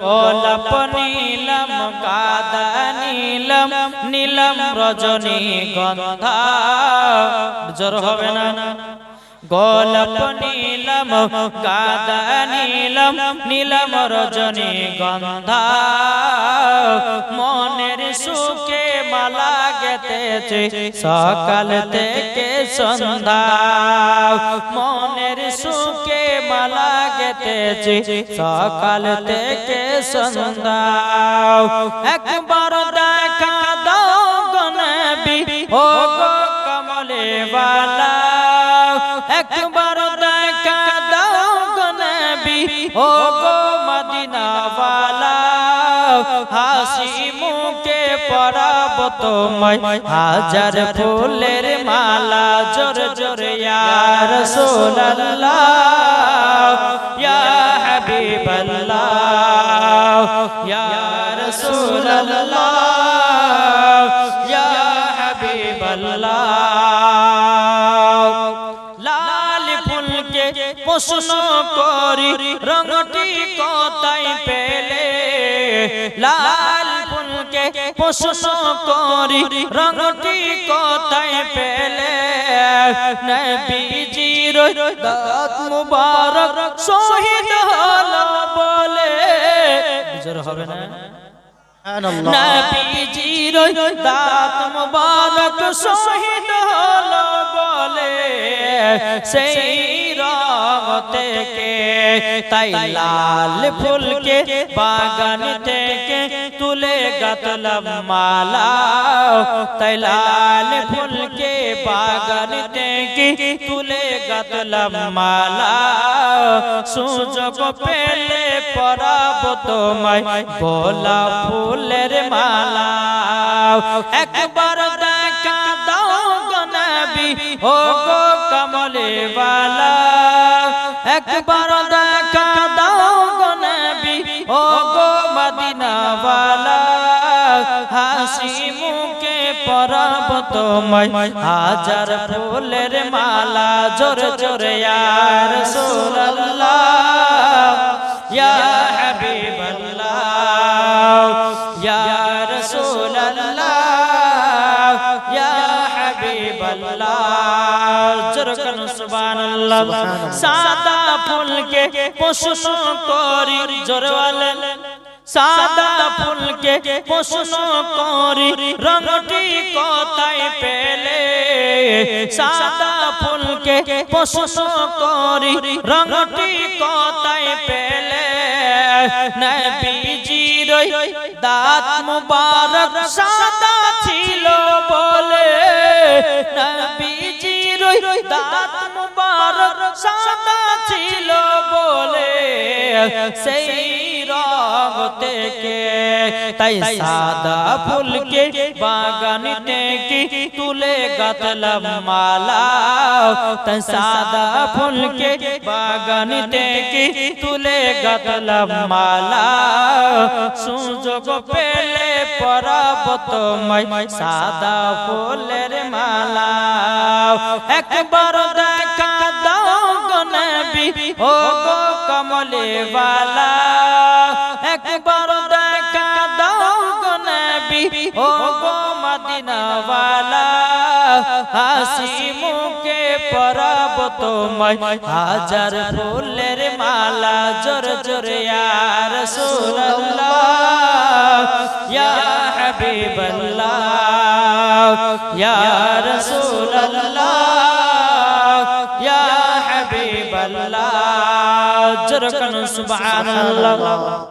গোলাপ নীলম, গাদা নীলম নীলম রজনী গন্ধা। জ্বর হবে না। গোলাপ নীলম, গাদা নীলম নীলম রজনী গন্ধা। মনের সুখে মালা গেতেছে সকাল থেকে সন্ধ্যা। মনের সুখে গেতেছে সকাল থেকে সন্ধ্যা একবার দেখা দাও গনবি ও গো কমলে বালা একবার দেখা দাও ও গো মদিনা বালা হাসি মুখে তোমায়, হাজার ফুলের মালা, জোর জোর ইয়ার হাবিবাল্লাহ ইয়া রাসূলুল্লাহ ইয়া হাবিবাল্লাহ লাল ফুলকে প্রশ্ন করি, রঙটি কোথায় পেলে? লাল ফুলকে প্রশ্ন করি, রঙটি কোথায় পেলে? নবীজির দাঁত মুবারক শহীদ হলো বলে জোর হবে না। নবীজির দাঁত মুবারক শহীদ হলো বলে সেই রং থেকে তাই লাল ফুলকে বাগান থেকে তুলে গাতলাম মালা। তাই লাল ফুলকে বাগান থেকে তুলে গাতলাম মালা। সুযোগ পেলে পরাব তোমায় গোলাপ ফুলের মালা। একবার দেখা দাও গনবি ও গো কমলে বালা একবার দেখা দাও গনবি ও গো বালা হাসি মুখে পরাব তোমায় হাজার ফুলের মালা জোর জোর ইয়ার সোল্লাহ ইয়া হাবিবাল্লাহ। ইয়া রাসূলুল্লাহ। ইয়া হাবিবাল্লাহ। জোর করুন সুবহানাল্লাহ। সাদা ফুলকে প্রশ্ন করি জোরওয়ালা সাদা ফুলকে প্রশ্ন করি রঙটি কোথায় পেলে? সাদা ফুলকে প্রশ্ন করি রঙটি কোথায় পেলে? নবীজির দাঁত মুবারক সাদা ছিল বলে। নবীজির দাঁত মুবারক সাদা ছিল বলে। সেই রং থেকে তাই সাদা ফুলকে বাগান থেকে তুলে গাতলাম মালা। তাই সাদা ফুলকে বাগান থেকে তুলে গাতলাম মালা। সুযোগ পেলে পরাব তোমায় সাদা ফুলের মালা। একবার দেখা কমলে বালা একবার দেখা দাও গনবি ও গো মদিনা বালা হাসি মুখে পরাব তোমায়, হাজার ফুলের মালা জোর জোর ইয়ার রাসূলুল্লাহ, ইয়া হাবিবাল্লাহ, ইয়া রাসূলুল্লাহ, ইয়া হাবিবাল্লাহ। জোর করুন সুবহানাল্লাহ।